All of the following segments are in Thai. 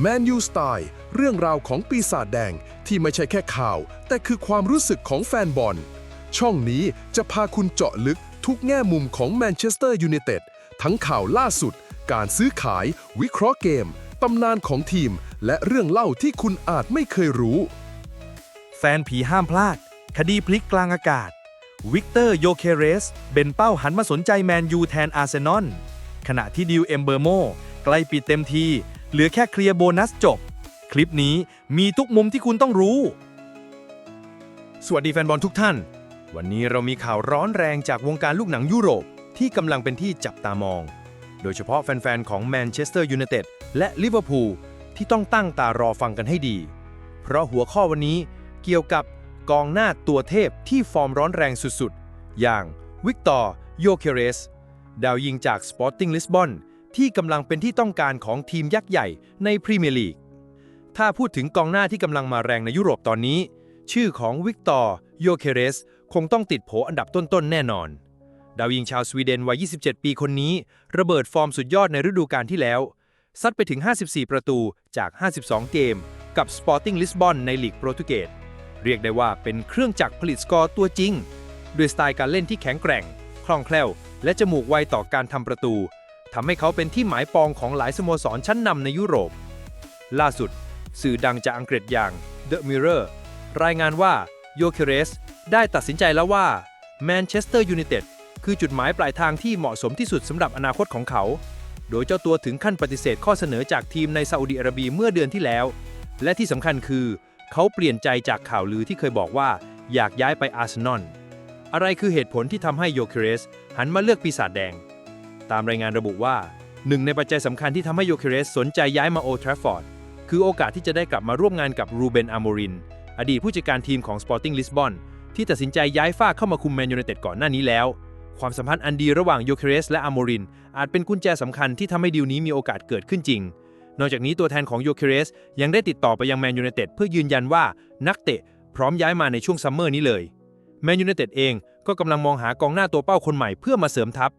แมนยูสไตล์เรื่องราวของปีศาจแดงที่ไม่ใช่แค่ข่าว แต่คือความรู้สึกของแฟนบอล ช่องนี้จะพาคุณเจาะลึกทุกแง่มุมของแมนเชสเตอร์ยูไนเต็ดทั้งข่าวล่าสุด การซื้อขาย วิเคราะห์เกม ตำนานของทีม และเรื่องเล่าที่คุณอาจไม่เคยรู้ แฟนผีห้ามพลาด คดีพลิกกลางอากาศ วิกเตอร์โยเคเรส เบนเป้าหันมาสนใจแมนยูแทนอาร์เซนอลขณะที่ดิวเอมเบอร์โมใกล้ปิดเต็มที เหลือแค่เคลียร์โบนัสจบ คลิปนี้มีทุกมุมที่คุณต้องรู้ สวัสดีแฟนบอลทุกท่าน วันนี้เรามีข่าวร้อนแรงจากวงการลูกหนังยุโรป ที่กำลังเป็นที่จับตามอง โดยเฉพาะแฟน ๆ ของแมนเชสเตอร์ยูไนเต็ดและลิเวอร์พูลที่ต้องตั้งตารอฟังกันให้ดี เพราะหัวข้อวันนี้เกี่ยวกับกองหน้าตัวเทพที่ฟอร์มร้อนแรงสุดๆ อย่างวิกตอร์โยเคเรส ดาวยิงจาก Sporting Lisbon ที่กำลังเป็นที่ต้องการของทีมยักษ์ใหญ่ในพรีเมียร์ลีก ถ้าพูดถึงกองหน้าที่กำลังมาแรงในยุโรปตอนนี้ ชื่อของวิกตอร์โยเคเรส คงต้องติดโผอันดับต้นๆแน่นอน ดาวยิงชาวสวีเดนวัย 27 ปีคนนี้ ระเบิดฟอร์มสุดยอดในฤดูกาลที่แล้ว ซัดไปถึง 54 ประตูจาก 52 เกม กับ Sporting Lisbon ในลีกโปรตุเกส เรียกได้ว่าเป็นเครื่องจักรผลิตสกอร์ตัวจริง ด้วยสไตล์การเล่นที่แข็งแกร่ง คล่องแคล่ว และจมูกไวต่อการทำประตู ทำให้เขาเป็นที่หมายปองของหลายสโมสรชั้นนำในยุโรป ล่าสุด สื่อดังจากอังกฤษอย่าง The Mirror รายงานว่าโยเคเรสได้ตัดสินใจแล้วว่าแมนเชสเตอร์ยูไนเต็ดคือจุดหมายปลายทางที่เหมาะสมที่สุดสำหรับอนาคตของเขา โดยเจ้าตัวถึงขั้นปฏิเสธข้อเสนอจากทีมในซาอุดิอาระเบียเมื่อเดือนที่แล้ว และที่สำคัญคือเขาเปลี่ยนใจจากข่าวลือที่เคยบอกว่าอยากย้ายไปอาร์เซนอล อะไรคือเหตุผลที่ทำให้โยเคเรสหันมาเลือกปีศาจแดง ตามรายงานระบุว่า หนึ่งในปัจจัยสำคัญที่ทำให้โยเคเรสสนใจย้ายมาโอทราฟฟอร์ดคือโอกาสที่จะได้กลับมาร่วมงานกับรูเบนอาโมริน อดีตผู้จัดการทีมของ Sporting Lisbon ที่ตัดสินใจย้ายฝ้าเข้ามาคุมแมนยูไนเต็ดก่อนหน้านี้แล้ว ความสัมพันธ์อันดีระหว่างโยเคเรสและอาโมริน อาจเป็นกุญแจสำคัญที่ทำให้ดีลนี้มีโอกาสเกิดขึ้นจริง นอกจากนี้ตัวแทนของโยเคเรสยังได้ติดต่อไปยังแมนยูไนเต็ดเพื่อยืนยันว่านักเตะพร้อมย้ายมาในช่วงซัมเมอร์นี้เลยแมนยูไนเต็ดเองก็กำลังมองหากองหน้าตัวเป้าคนใหม่เพื่อมาเสริมทัพ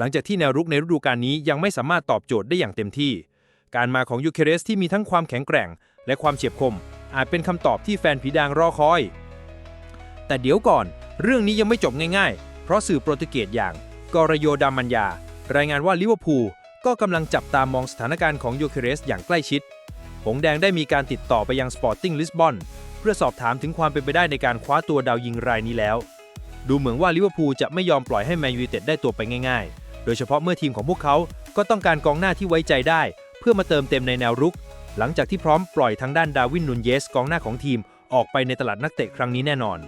หลังจากที่แนวรุกในฤดูกาลนี้ยังไม่สามารถตอบโจทย์ได้อย่างเต็มที่ การมาของยูเคเรสที่มีทั้งความแข็งแกร่ง และความเฉียบคม อาจเป็นคำตอบที่แฟนผีดางรอคอย แต่เดี๋ยวก่อน เรื่องนี้ยังไม่จบง่ายๆ เพราะสื่อโปรตุเกสอย่างกอรโยดามันยารายงานว่าลิเวอร์พูลก็กำลังจับตามองสถานการณ์ของยูเคเรสอย่างใกล้ชิด หงแดงได้มีการติดต่อไปยังสปอร์ติ้งลิสบอนเพื่อสอบถามถึงความเป็นไปได้ในการคว้าตัวดาวยิงรายนี้แล้ว ดูเหมือนว่าลิเวอร์พูลจะไม่ยอมปล่อยให้แมนยูไนเต็ดได้ตัวไปง่ายๆ โดยเฉพาะเมื่อทีมของพวกเขาก็ต้องการกองหน้าที่ไว้ใจได้ เพื่อมาเติมเต็มในแนวรุก หลังจากที่พร้อมปล่อยทางด้านดาวินนุนเยสกองหน้าของทีมออกไปในตลาดนักเตะครั้งนี้แน่นอน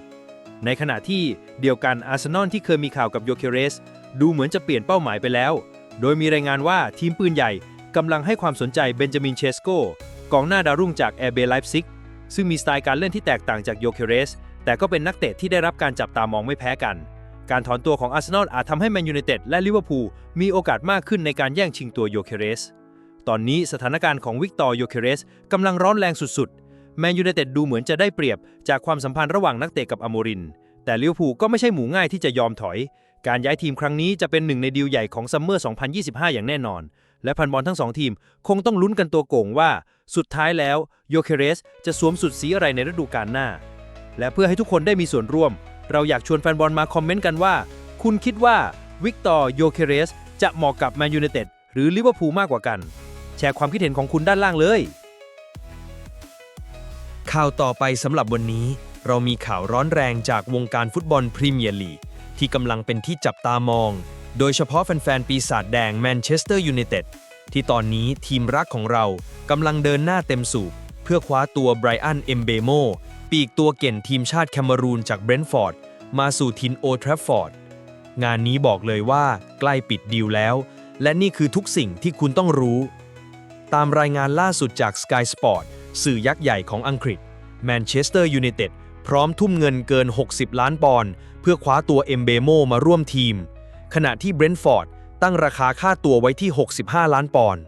ในขณะที่เดียวกันอาร์เซนอลที่เคยมีข่าวกับโยเคเรส ดูเหมือนจะเปลี่ยนเป้าหมายไปแล้ว โดยมีรายงานว่าทีมปืนใหญ่กำลังให้ความสนใจเบนจามินเชสโกกองหน้าดาวรุ่งจากแอร์เบไลฟ์ซิกซึ่งมีสไตล์การเล่นที่แตกต่างจากโยเคเรส แต่ก็เป็นนักเตะที่ได้รับการจับตามองไม่แพ้กัน การถอนตัวของอาร์เซนอลอาจทำให้แมนยูไนเต็ดและลิเวอร์พูลมีโอกาสมากขึ้นในการแย่งชิงตัวโยเคเรส ตอนนี้สถานการณ์ของวิกตอร์โยเคเรสกำลังร้อนแรงสุดๆ แมนยูไนเต็ดดูเหมือนจะได้เปรียบจากความสัมพันธ์ระหว่างนักเตะกับอโมริน แต่ลิเวอร์พูลก็ไม่ใช่หมูง่ายที่จะยอมถอย การย้ายทีมครั้งนี้จะเป็นหนึ่งในดีลใหญ่ของซัมเมอร์ 2025 อย่างแน่นอน และพันบอลทั้งสองทีมคงต้องลุ้นกันตัวโก่งว่า สุดท้ายแล้วโยเคเรสจะสวมสุดสีอะไรในฤดูกาลหน้า และเพื่อให้ทุกคนได้มีส่วนร่วม เราอยากชวนแฟนบอลมาคอมเมนต์กันว่า คุณคิดว่าวิกตอร์โยเคเรสจะเหมาะกับแมนยูไนเต็ดหรือลิเวอร์พูลมากกว่ากัน แชร์ความคิดเห็นของคุณด้านล่างเลย ข่าวต่อไปสำหรับวันนี้ เรามีข่าวร้อนแรงจากวงการฟุตบอลพรีเมียร์ลีกที่กำลังเป็นที่จับตามอง โดยเฉพาะแฟนๆปีศาจแดงแมนเชสเตอร์ยูไนเต็ดที่ตอนนี้ทีมรักของเรากำลังเดินหน้าเต็มสูบ เพื่อคว้าตัวไบรอันเอมเบโมปีกตัวเก่นทีมชาติแคนารูนจากเบรนท์ฟอร์ด มาสู่ทินโอทรัฟฟอร์ด งานนี้บอกเลยว่าใกล้ปิดดีลแล้ว และนี่คือทุกสิ่งที่คุณต้องรู้ ตามรายงานล่าสุดจาก Sky Sport สื่อยักษ์ใหญ่ของอังกฤษแมนเชสเตอร์ยูไนเต็ดพร้อมทุ่มเงินเกิน 60 ล้านปอนด์เพื่อคว้าตัวเอมเบโมมาร่วมทีม ขณะที่เบรนท์ฟอร์ดตั้งราคาค่าตัวไว้ที่ 65 ล้านปอนด์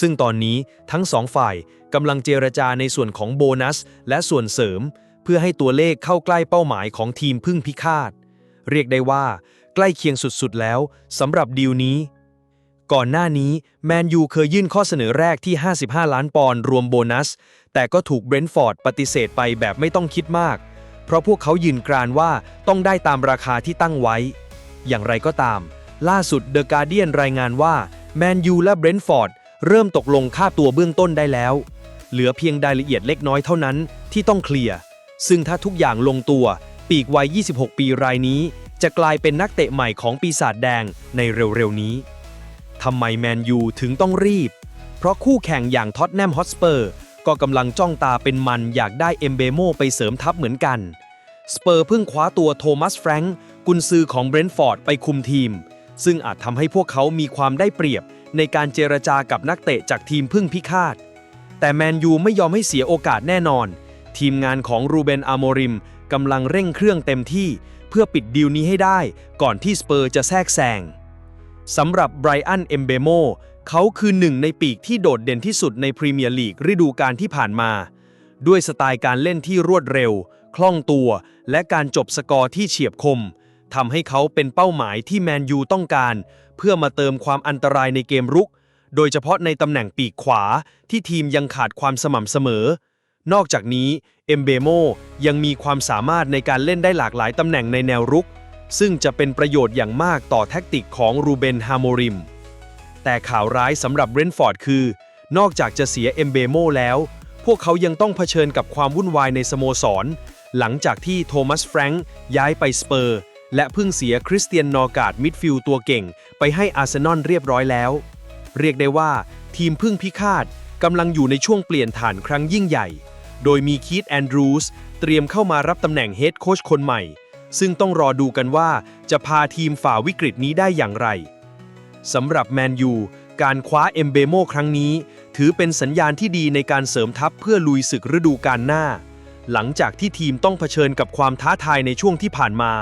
ซึ่งตอนนี้ทั้งสองฝ่ายกำลังเจรจาในส่วนของโบนัส และส่วนเสริม เพื่อให้ตัวเลขเข้าใกล้เป้าหมายของทีมพึ่งพิฆาต เรียกได้ว่าใกล้เคียงสุดๆแล้วสำหรับดีลนี้ ก่อนหน้านี้แมนยูเคยยื่นข้อเสนอแรกที่ 55 ล้านปอนด์รวมโบนัส แต่ก็ถูกเบรนท์ฟอร์ดปฏิเสธไปแบบไม่ต้องคิดมาก เพราะพวกเขายืนกรานว่าต้องได้ตามราคาที่ตั้งไว้ อย่างไรก็ตาม ล่าสุดเดอะการ์เดียนรายงานว่าแมนยูและเบรนท์ฟอร์ด เริ่มตกลงค่าตัวเบื้องต้นได้แล้ว เหลือเพียงรายละเอียดเล็กน้อยเท่านั้นที่ต้องเคลียร์ ซึ่งถ้าทุกอย่างลงตัว ปีกวัย 26 ปีรายนี้ จะกลายเป็นนักเตะใหม่ของปีศาจแดงในเร็วๆนี้ ทำไมแมนยูถึงต้องรีบ เพราะคู่แข่งอย่างท็อตแนมฮอตสเปอร์ก็กำลังจ้องตาเป็นมันอยากได้เอมเบโมไปเสริมทัพเหมือนกัน สเปอร์เพิ่งคว้าตัวโทมัสแฟรงค์กุนซือของเบรนท์ฟอร์ดไปคุมทีม ซึ่งอาจทำให้พวกเขามีความได้เปรียบ ในการเจรจากับนักเตะจากทีมพึ่งพิฆาต แต่แมนยูไม่ยอมให้เสียโอกาสแน่นอน ทีมงานของรูเบนอาโมริมกำลังเร่งเครื่องเต็มที่เพื่อปิดดีลนี้ให้ได้ ก่อนที่สเปอร์จะแทรกแซงสำหรับไบรอันเอมเบโมเขาคือหนึ่งในปีกที่โดดเด่นที่สุดในพรีเมียร์ลีกฤดูกาลที่ผ่านมา ด้วยสไตล์การเล่นที่รวดเร็ว คล่องตัว และการจบสกอร์ที่เฉียบคม ทำให้เขาเป็นเป้าหมายที่แมนยูต้องการ เพื่อมาเติมความอันตรายในเกมรุก โดยเฉพาะในตำแหน่งปีกขวาที่ทีมยังขาดความสม่ำเสมอ นอกจากนี้เอมเบโมยังมีความสามารถในการเล่นได้หลากหลายตำแหน่งในแนวรุก ซึ่งจะเป็นประโยชน์อย่างมากต่อแท็กติกของรูเบนฮาโมริม แต่ข่าวร้ายสำหรับเบรนฟอร์ดคือ นอกจากจะเสียเอมเบโมแล้ว พวกเขายังต้องเผชิญกับความวุ่นวายในสโมสร หลังจากที่โทมัสแฟรงค์ย้ายไปสเปอร์ และเพิ่งเสียคริสเตียนนอร์กาดมิดฟิลด์ตัวเก่ง ไปให้อาร์เซนอลเรียบร้อยแล้ว เรียกได้ว่าทีมพึ่งพิฆาตกำลังอยู่ในช่วงเปลี่ยนฐานครั้งยิ่งใหญ่ โดยมีคีตแอนดรูสเตรียมเข้ามารับตำแหน่งเฮดโค้ชคนใหม่ ซึ่งต้องรอดูกันว่าจะพาทีมฝ่าวิกฤตนี้ได้อย่างไรสำหรับแมนยูการคว้าเอมเบโมครั้งนี้ ถือเป็นสัญญาณที่ดีในการเสริมทัพเพื่อลุยศึกฤดูกาลหน้า หลังจากที่ทีมต้องเผชิญกับความท้าทายในช่วงที่ผ่านมา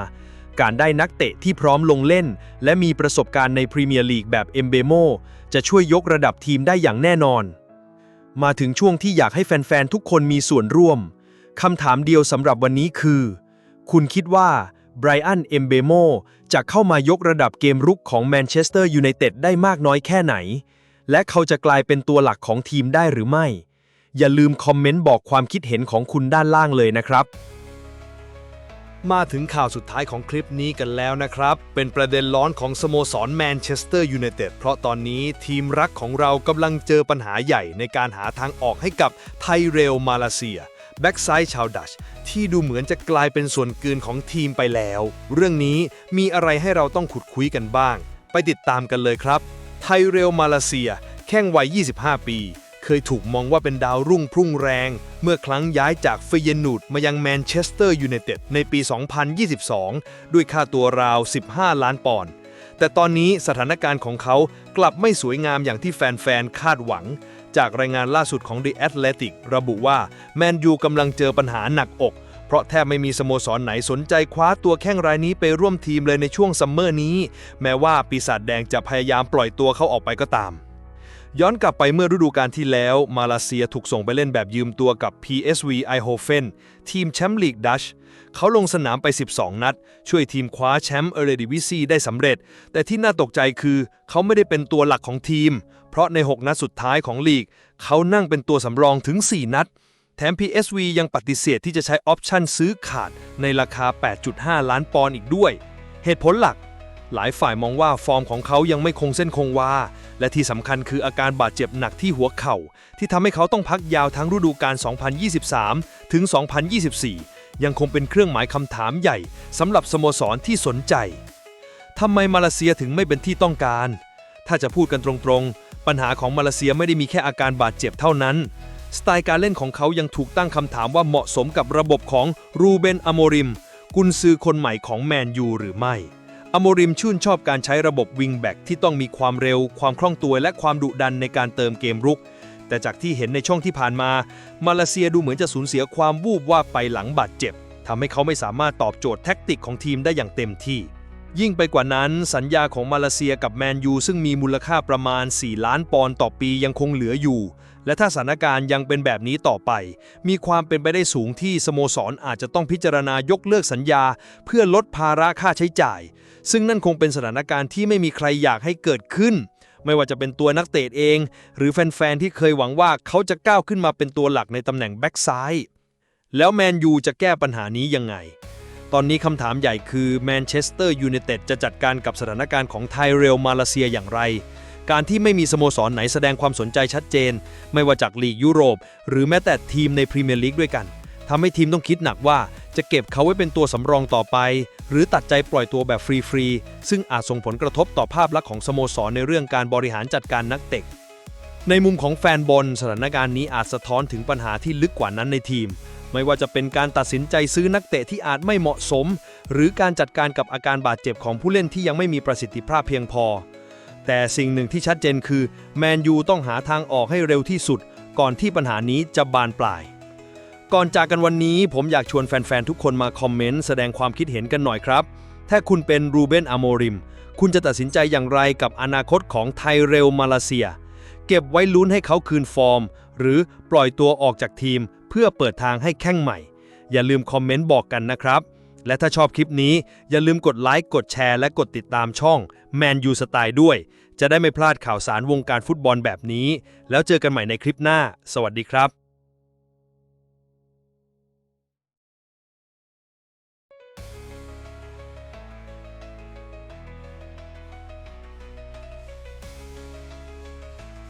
การได้นักเตะที่พร้อมลงเล่น และมีประสบการณ์ในพรีเมียร์ลีกแบบเอมเบโมจะช่วยยกระดับทีมได้อย่างแน่นอน มาถึงช่วงที่อยากให้แฟนๆ ทุกคนมีส่วนร่วมคำถามเดียวสำหรับวันนี้คือ คุณคิดว่าไบรอันเอมเบโมจะเข้ามายกระดับเกมรุกของแมนเชสเตอร์ยูไนเต็ดได้มากน้อยแค่ไหน และเขาจะกลายเป็นตัวหลักของทีมได้หรือไม่ อย่าลืมคอมเมนต์บอกความคิดเห็นของคุณด้านล่างเลยนะครับ มาถึงข่าวสุดท้ายของคลิปนี้กันแล้วนะครับ เป็นประเด็นร้อนของสโมสรแมนเชสเตอร์ยูไนเต็ดเพราะตอนนี้ทีมรักของเรากำลังเจอปัญหาใหญ่ในการหาทางออกให้กับไทเรลมาเลเซียแบ็กไซด์ชาวดัชที่ดูเหมือนจะกลายเป็นส่วนเกินของทีมไปแล้ว เรื่องนี้มีอะไรให้เราต้องขุดคุยกันบ้าง ไปติดตามกันเลยครับ ไทเรลมาเลเซีย แข้งวัย 25 ปี เคยถูกมองว่าเป็นดาวรุ่งพุ่งแรง เมื่อครั้งย้ายจากเฟเยนูดมายังแมนเชสเตอร์ยูไนเต็ดในปี 2022 ด้วยค่าตัวราว 15 ล้านปอนด์แต่ตอนนี้สถานการณ์ของเขากลับไม่สวยงามอย่างที่แฟนๆ คาดหวัง จากรายงานล่าสุดของ The Athletic ระบุว่าแมนยูกำลังเจอปัญหาหนักอก เพราะแทบไม่มีสโมสรไหนสนใจคว้าตัวแข้งรายนี้ไปร่วมทีมเลยในช่วงซัมเมอร์นี้ แม้ว่าปีศาจแดงจะพยายามปล่อยตัวเขาออกไปก็ตาม ย้อนกลับไปเมื่อฤดูกาลที่แล้ว มาเลเซียถูกส่งไปเล่นแบบยืมตัวกับ PSV Eindhoven ทีมแชมป์ลีกดัช เขาลงสนามไป 12 นัด ช่วยทีมคว้าแชมป์เอเรดิวิซีได้สำเร็จ แต่ที่น่าตกใจคือ เขาไม่ได้เป็นตัวหลักของทีม เพราะใน 6 นัดสุดท้ายของลีก เขานั่งเป็นตัวสำรองถึง 4 นัด แถม PSV ยังปฏิเสธที่จะใช้ออปชั่นซื้อขาดในราคา 8.5 ล้านปอนด์อีกด้วย เหตุผลหลัก หลายฝ่ายมองว่าฟอร์มของเขายังไม่คงเส้นคงวา และที่สำคัญคืออาการบาดเจ็บหนักที่หัวเข่า ที่ทำให้เขาต้องพักยาวทั้งฤดูกาล 2023 ถึง 2024 ยังคงเป็นเครื่องหมายคำถามใหญ่สำหรับสโมสรที่สนใจทำไมมาเลเซียถึงไม่เป็นที่ต้องการ ถ้าจะพูดกันตรงๆ ปัญหาของมาเลเซียไม่ได้มีแค่อาการบาดเจ็บเท่านั้น สไตล์การเล่นของเขายังถูกตั้งคำถามว่าเหมาะสมกับระบบของรูเบนอโมริม กุนซือคนใหม่ของแมนยูหรือไม่ อโมริมชื่นชอบการใช้ระบบวิงแบ็กที่ต้องมีความเร็ว ความคล่องตัวและความดุดันในการเติมเกมรุก แต่จากที่เห็นในช่วงที่ผ่านมา มาเลเซียดูเหมือนจะสูญเสียความวูบว่าบไปหลังบาดเจ็บทำให้เขาไม่สามารถตอบโจทย์แท็กติกของทีมได้อย่างเต็มที่ ยิ่งไปกว่านั้นสัญญาของมาเลเซียกับแมนยูซึ่งมีมูลค่าประมาณ 4 ล้านปอนด์ต่อปียังคงเหลืออยู่ และถ้าสถานการณ์ยังเป็นแบบนี้ต่อไป มีความเป็นไปได้สูงที่สโมสรอาจจะต้องพิจารณายกเลิกสัญญา เพื่อลดภาระค่าใช้จ่าย ซึ่งนั่นคงเป็นสถานการณ์ที่ไม่มีใครอยากให้เกิดขึ้น ไม่ว่าจะเป็นตัวนักเตะเอง หรือแฟนๆ ที่เคยหวังว่าเขาจะก้าวขึ้นมาเป็นตัวหลักในตำแหน่งแบ็กซ้ายแล้วแมนยูจะแก้ปัญหานี้ยังไง ตอนนี้คำถามใหญ่คือแมนเชสเตอร์ยูไนเต็ดจะจัดการกับสถานการณ์ของไทเรลมาเลเซียอย่างไร การที่ไม่มีสโมสรไหนแสดงความสนใจชัดเจน ไม่ว่าจากลีกยุโรป หรือแม้แต่ทีมในพรีเมียร์ลีกด้วยกันทำให้ทีมต้องคิดหนักว่า จะเก็บเขาไว้เป็นตัวสำรองต่อไป หรือตัดใจปล่อยตัวแบบฟรีๆ ซึ่งอาจส่งผลกระทบต่อภาพลักษณ์ของสโมสรในเรื่องการบริหารจัดการนักเตะในมุมของแฟนบอลสถานการณ์นี้อาจสะท้อนถึงปัญหาที่ลึกกว่านั้นในทีม ไม่ว่าจะเป็นการตัดสินใจซื้อนักเตะที่อาจไม่เหมาะสม หรือการจัดการกับอาการบาดเจ็บของผู้เล่นที่ยังไม่มีประสิทธิภาพเพียงพอ แต่สิ่งหนึ่งที่ชัดเจนคือแมนยูต้องหาทางออกให้เร็วที่สุด ก่อนที่ปัญหานี้จะบานปลาย ก่อนจากกันวันนี้ผมอยากชวนแฟน ๆ ทุกคนมาคอมเมนต์แสดงความคิดเห็นกันหน่อยครับ ถ้าคุณเป็นรูเบนอโมริม คุณจะตัดสินใจอย่างไรกับอนาคตของไทเรลมาเลเซีย เก็บไว้ลุ้นให้เขาคืนฟอร์ม หรือปล่อยตัวออกจากทีม เพื่อเปิดทางให้แข้งใหม่ อย่าลืมคอมเมนต์บอกกันนะครับ และถ้าชอบคลิปนี้อย่าลืมกดไลค์กดแชร์และกดติดตามช่อง Man U Style ด้วย จะได้ไม่พลาดข่าวสารวงการฟุตบอลแบบนี้ แล้วเจอกันใหม่ในคลิปหน้า สวัสดีครับ